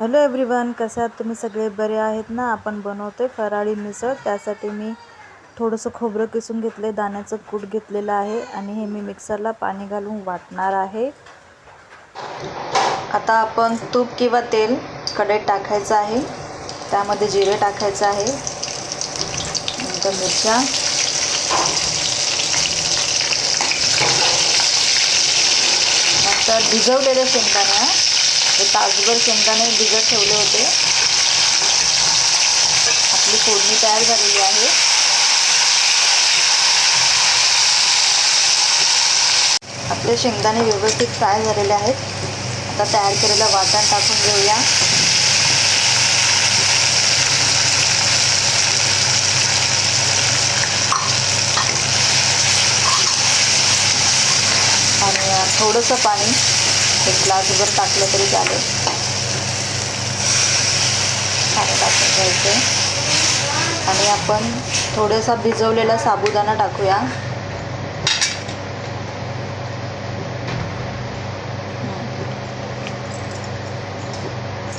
Hello everyone कसे आहात तुम्ही? सगळे बरे आहेत ना? आपण बनवतोय फराळी मिसळ. त्यासाठी मी थोडंसं खोबरं किसून घेतले दाण्याचं कूट घेतलेलं आहे आणि हे मी मिक्सरला पाणी घालून वाटणार आहे. आता आपण तूप किंवा तेल कढईत टाकायचं आहे. त्यामध्ये जिरे टाकायचं आहे. नंतर मिरच्या. नंतर भिजवलेले शेंगदाणे. तासभर शेंगदाणे भिजत ठेवले होते. आपली फोडणी तयार झालेली आहे. आपले शेंगदाणे व्यवस्थित फ्राय झालेले आहेत. आता तयार केलेलं वाटण टाकून घेऊया. आणि थोडंसं पाणी. एक ग्लासभर टाकलं तरी चालेल. पाणी टाकून घ्यायचं. आणि आपण थोडासा भिजवलेला साबुदाणा टाकूया.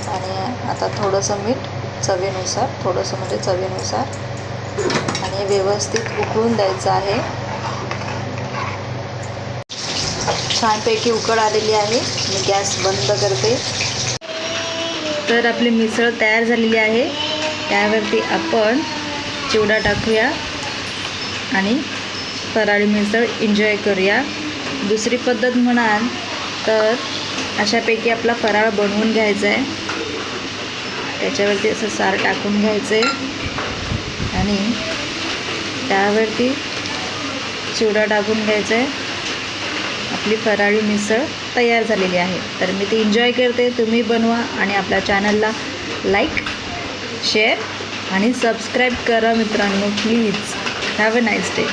आणि आता थोडंसं मीठ चवीनुसार थोडंसं म्हणजे चवीनुसार. आणि व्यवस्थित उकळून द्यायचं आहे. छानपैकी उकळ आलेली आहे. मी गॅस बंद करते. तर आपली मिसळ तयार झालेली आहे. त्यावरती आपण चिवडा टाकूया. आणि फराळी मिसळ एन्जॉय करूया. दुसरी पद्धत म्हणाल तर अशापैकी आपला फराळ बनवून घ्यायचा आहे. त्याच्यावरती असं सार टाकून घ्यायचं. आहे आणि त्यावरती चिवडा टाकून घ्यायचा आहे. आपली फराळी मिसळ तयार झालेली आहे. तर मी ती एन्जॉय करते. तुम्ही बनवा आणि आपल्या चॅनलला लाईक शेअर आणि सबस्क्राईब करा मित्रांनो please have a nice day